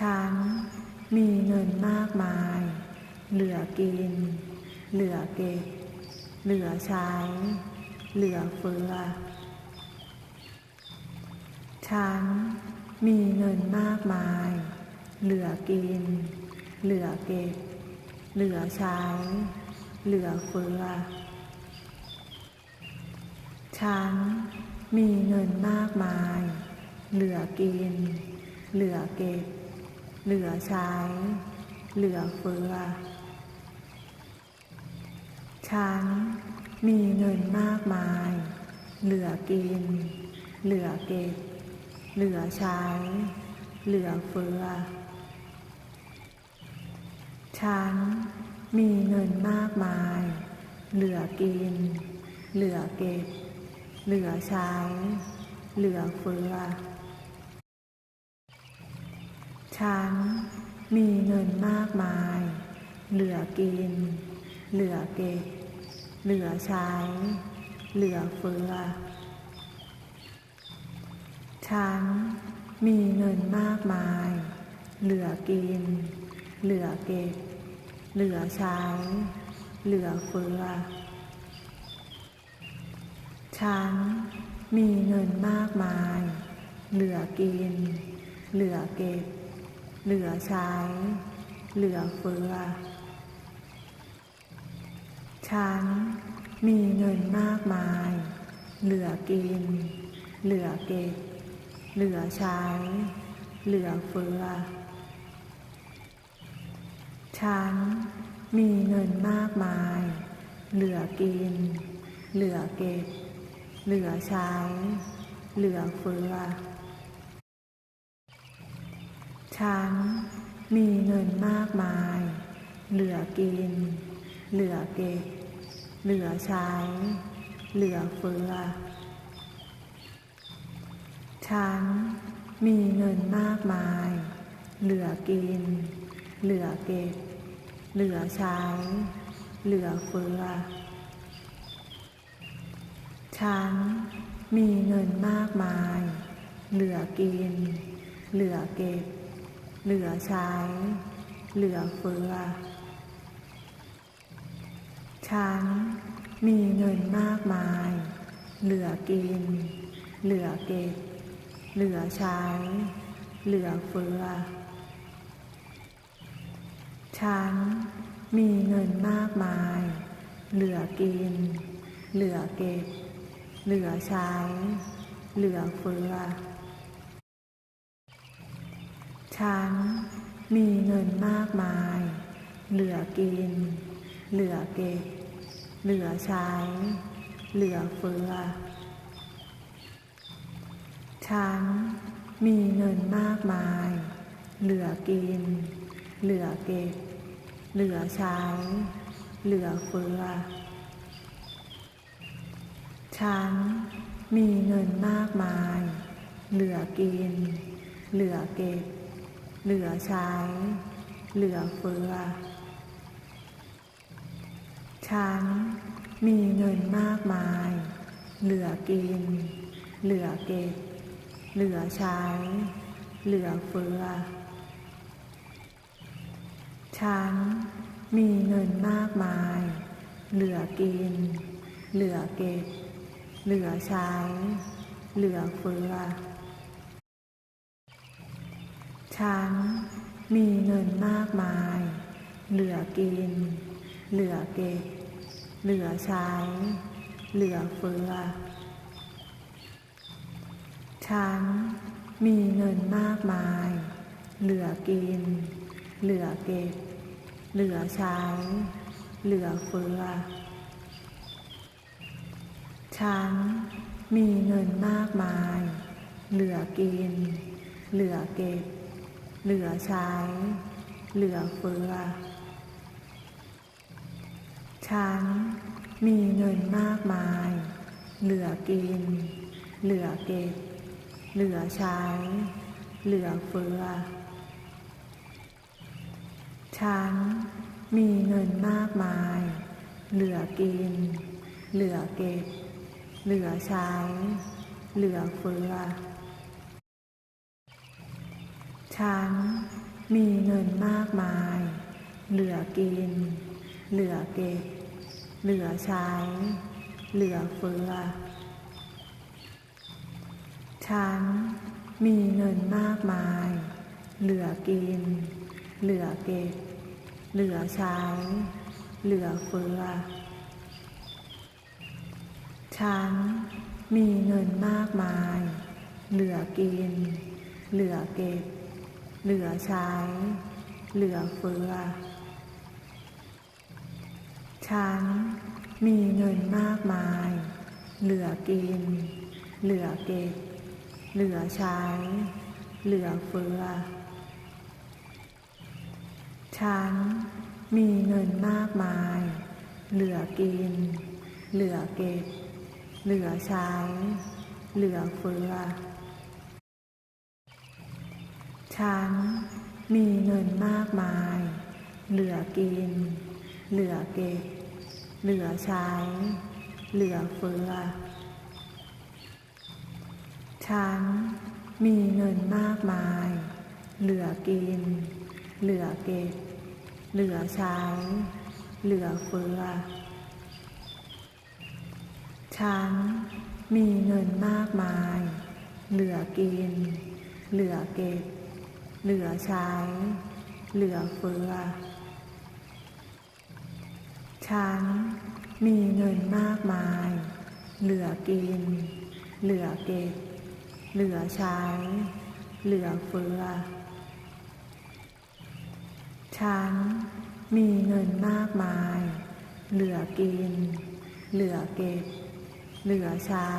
ฉันมีเงินมากมาย เหลือกิน เหลือเก็บ เหลือใช้ เหลือเฟือ ฉันมีเงินมากมาย เหลือกิน เหลือเก็บ เหลือใช้ เหลือเฟือ ฉันมีเงินมากมาย เหลือกิน เหลือเก็บ เหลือใช้ เหลือเฟือ ฉันมีเงินมากมาย เหลือกิน เหลือเก็บ เหลือใช้ เหลือเฟือ ฉันมีเงินมากมาย เหลือกิน เหลือเก็บ เหลือใช้ เหลือเฟือ ฉันมีเงินมากมาย เหลือกิน เหลือเก็บ เหลือใช้ เหลือเฟือ ฉันมีเงินมากมาย เหลือกิน เหลือเก็บ เหลือใช้ เหลือเฟือ ฉันมีเงินมากมาย เหลือกิน เหลือเก็บ เหลือใช้ เหลือเฟือ ฉันมีเงินมากมาย เหลือกิน เหลือเก็บ เหลือใช้ เหลือเฟือ ฉันมีเงินมากมาย เหลือกิน เหลือเก็บ เหลือใช้ เหลือเฟือ ฉันมีเงินมากมาย เหลือกิน เหลือเก็บ เหลือใช้ เหลือเฟือ ฉันมีเงินมากมาย เหลือกิน เหลือเก็บ เหลือใช้ เหลือเฟือ ฉันมีเงินมากมาย เหลือกิน เหลือเก็บ เหลือใช้ เหลือเฟือ ฉันมีเงินมากมาย เหลือกิน เหลือเก็บ เหลือใช้ เหลือเฟือ ฉันมีเงินมากมาย เหลือกิน เหลือเก็บ เหลือใช้ เหลือเฟือ ฉันมีเงินมากมาย เหลือกิน เหลือเก็บ เหลือใช้ เหลือเฟือ ฉันมีเงินมากมาย เหลือกิน เหลือเก็บ เหลือใช้ เหลือเฟือ ฉันมีเงินมากมาย เหลือกิน เหลือเก็บ เหลือใช้ เหลือเฟือ ฉันมีเงินมากมาย เหลือกิน เหลือเก็บ เหลือใช้ เหลือเฟือ ฉันมีเงินมากมาย เหลือกิน เหลือเก็บ เหลือใช้ เหลือเฟือ ฉันมีเงินมากมาย เหลือกิน เหลือเก็บ เหลือใช้ เหลือเฟือ ฉันมีเงินมากมาย เหลือกิน เหลือเก็บ เหลือใช้ เหลือเฟือ ฉันมีเงินมากมาย เหลือกิน เหลือเก็บ เหลือใช้ เหลือเฟือ ฉันมีเงินมากมาย เหลือกิน เหลือเก็บ เหลือใช้ เหลือเฟือ ฉันมีเงินมากมาย เหลือกิน เหลือเก็บ เหลือใช้ เหลือเฟือ ฉันมีเงินมากมาย เหลือกิน เหลือเก็บ เหลือใช้ เหลือเฟือ ฉันมีเงินมากมาย เหลือกิน เหลือเก็บ เหลือใช้ เหลือเฟือ ฉันมีเงินมากมาย เหลือกิน เหลือเก็บ เหลือใช้ เหลือเฟือ ฉันมีเงินมากมาย เหลือกิน เหลือเก็บ เหลือใช้ เหลือเฟือ ฉันมีเงินมากมาย เหลือกิน เหลือเก็บ เหลือใช้ เหลือเฟือ ฉันมีเงินมากมาย เหลือกิน เหลือเก็บ เหลือใช้ เหลือเฟือ ฉันมีเงินมากมาย เหลือกิน เหลือเก็บ เหลือใช้ เหลือเฟือ ฉันมีเงินมากมาย เหลือกิน เหลือเก็บ เหลือใช้ เหลือเฟือ ฉันมีเงินมากมาย เหลือกิน เหลือเก็บ เหลือใช้ เหลือเฟือ ฉันมีเงินมากมาย เหลือกิน เหลือเก็บ เหลือใช้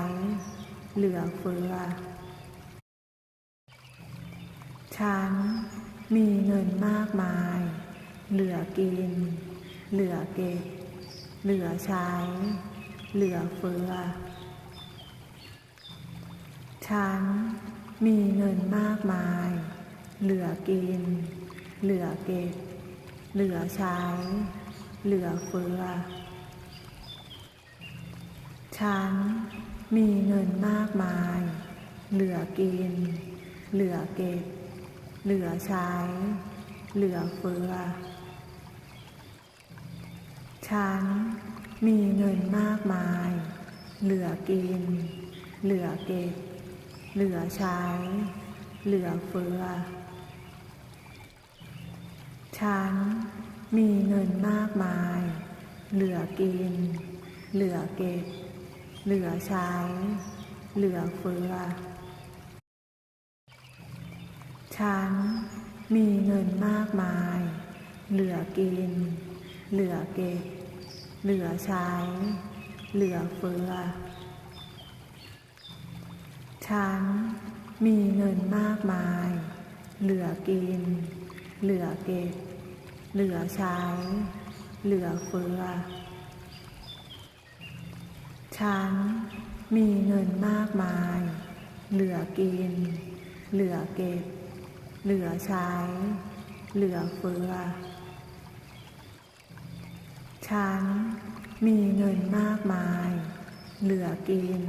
เหลือเฟือ ฉันมีเงินมากมาย เหลือกิน เหลือเก็บ เหลือใช้ เหลือเฟือ ฉันมีเงินมากมาย เหลือกิน เหลือเก็บ เหลือใช้ เหลือเฟือ ฉันมีเงินมากมาย เหลือกิน เหลือเก็บ เหลือใช้ เหลือเฟือ ฉันมีเงินมากมาย เหลือกิน เหลือเก็บ เหลือใช้ เหลือเฟือ ฉันมีเงินมากมาย เหลือกิน เหลือเก็บ เหลือใช้ เหลือเฟือ ฉันมีเงินมากมาย เหลือกิน เหลือเก็บ เหลือใช้ เหลือเฟือ ฉันมีเงินมากมาย เหลือกิน เหลือเก็บ เหลือใช้ เหลือเฟือ ฉันมีเงินมากมาย เหลือกิน เหลือเก็บ เหลือใช้ เหลือเฟือ ฉันมีเงินมากมาย เหลือกิน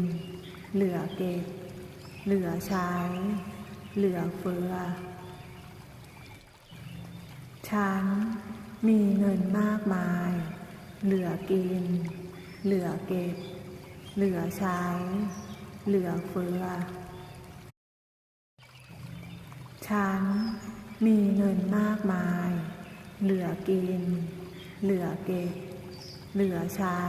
เหลือเก็บ เหลือใช้ เหลือเฟือ ฉันมีเงินมากมาย เหลือกิน เหลือเก็บ เหลือใช้ เหลือเฟือ ฉันมีเงินมากมาย เหลือกิน เหลือเก็บ เหลือใช้